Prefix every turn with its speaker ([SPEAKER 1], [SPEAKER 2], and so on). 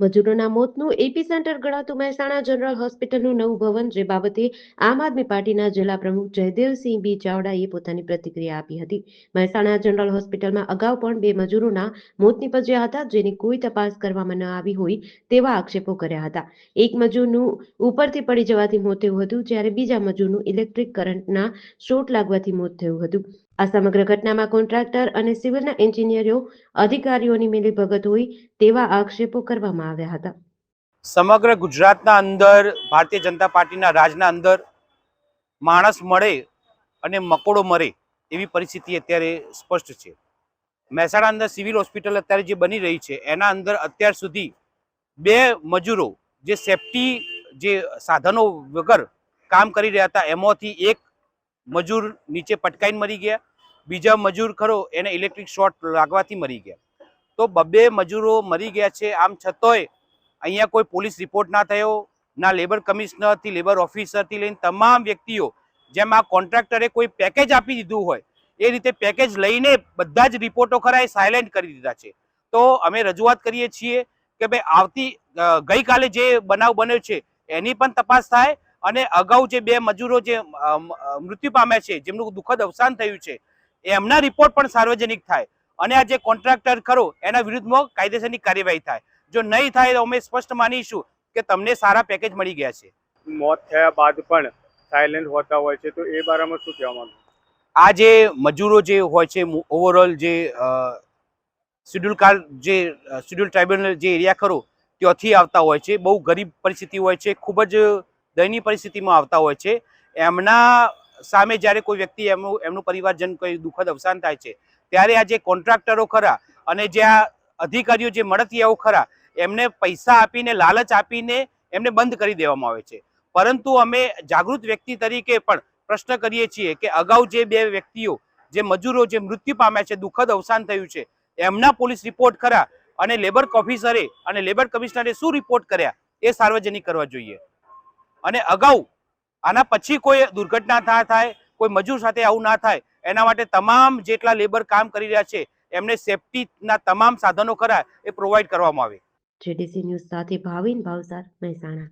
[SPEAKER 1] મજૂરોના મોતનું એપીસેન્ટર ગણાતું Mehsana general હોસ્પિટલનું નવું ભવન, જે બાબતે આમ આદમી પાર્ટીના જિલ્લા પ્રમુખ જયદેવસિંહ બી ચાવડાએ પોતાની પ્રતિક્રિયા આપી હતી. મહેસાણા જનરલ હોસ્પિટલમાં અગાઉ પણ બે મજૂરોના મોત નીપજ્યા હતા, જેની કોઈ તપાસ કરવામાં ન આવી હોય તેવા આક્ષેપો કર્યા હતા. એક મજૂરનું ઉપરથી પડી જવાથી મોત થયું હતું, જ્યારે બીજા મજૂરનું ઇલેક્ટ્રિક કરંટના શોટ લાગવાથી મોત થયું હતું. આ સમગ્ર ઘટનામાં કોન્ટ્રાક્ટર અને સિવિલના એન્જિનિયરો, અધિકારીઓની મિલીભગત હોય તેવા આક્ષેપો કરવામાં આવ્યા હતા.
[SPEAKER 2] સમગ્ર ગુજરાતના અંદર, ભારતીય જનતા પાર્ટીના રાજના અંદર માણસ મળે અને મકોડો મરે એવી પરિસ્થિતિ અત્યારે સ્પષ્ટ છે. મહેસાણા અંદર સિવિલ હોસ્પિટલ અત્યારે જે બની રહી છે, એના અંદર અત્યાર સુધી બે મજૂરો જે સેફટી જે સાધનો વગર કામ કરી રહ્યા હતા, એમાંથી એક મજૂર નીચે પટકાઈને મરી ગયા. બીજા મજૂર ખરો, એને ઇલેક્ટ્રિક શોર્ટ લાગવાથી મરી ગયા. તો બબ્બે મજૂરો મરી ગયા છે, આમ છતાંય અહીંયા કોઈ પોલીસ રિપોર્ટ ના થયો, ના લેબર કમિશનરથી લેબર ઓફિસરથી લઈને તમામ વ્યક્તિઓ, જેમ આ કોન્ટ્રાક્ટરે કોઈ પેકેજ આપી દીધું હોય, એ રીતે પેકેજ લઈને બધા જ રિપોર્ટો ખરા એ સાયલેન્ટ કરી દીધા છે. તો અમે રજૂઆત કરીએ છીએ કે ભાઈ આવતી ગઈકાલે જે બનાવ બન્યો છે, એની પણ તપાસ થાય અને અગાઉ જે બે મજૂરો જે મૃત્યુ પામ્યા છે, જેમનું દુઃખદ અવસાન થયું છે એમના રિપોર્ટ પણ સાર્વજનિક થાય. અને આ જે કોન્ટ્રાક્ટર ખરો એના વિરુદ્ધમાં કાયદેસરની કાર્યવાહી થાય. જો નહીં થાય તો અમે સ્પષ્ટ માનીશું કે તમને સારા પેકેજ મળી ગયા છે.
[SPEAKER 3] મોત થયા બાદ પણ સાયલેન્ટ હોતા હોય છે તો એ બારામાં શું કહેવા માંગુ?
[SPEAKER 2] આ જે મજૂરો જે હોય છે ઓવરઓલ જે શિડ્યુલ કાર જે શિડ્યુલ ટ્રાઇબ્યુનલ જે એરિયા ખરો ત્યાંથી આવતા હોય છે. બહુ ગરીબ પરિસ્થિતિ હોય છે ખૂબ જ દયનીય પરિસ્થિતિમાં આવતા હોય છે. એમના સામે જ્યારે કોઈ વ્યક્તિ એમનું એમનું પરિવારજન કોઈ દુઃખદ અવસાન થાય છે, ત્યારે આ જે કોન્ટ્રાક્ટરો ખરા અને જે આ અધિકારીઓ જે મળતિયાઓ ખરા, એમને પૈસા આપીને, લાલચ આપીને એમને બંધ કરી દેવામાં આવે છે. પરંતુ અમે જાગૃત વ્યક્તિ તરીકે પણ પ્રશ્ન કરીએ છીએ કે અગાઉ જે બે વ્યક્તિઓ, જે મજૂરો, જે મૃત્યુ પામ્યા છે, દુઃખદ અવસાન થયું છે, એમના પોલીસ રિપોર્ટ ખરા અને લેબર ઓફિસરે અને લેબર કમિશનરે શું રિપોર્ટ કર્યા, એ સાર્વજનિક કરવા જોઈએ. અને અગાઉ આના પછી કોઈ દુર્ઘટના ના થાય, કોઈ મજૂર સાથે આવું ના થાય, એના માટે તમામ જેટલા લેબર કામ કરી રહ્યા છે, એમને સેફટીના તમામ સાધનો ખરા એ પ્રોવાઈડ કરવામાં આવે.
[SPEAKER 1] જેડીસી ન્યૂઝ સાથે ભાવિન ભાવસાર મહેસાણા.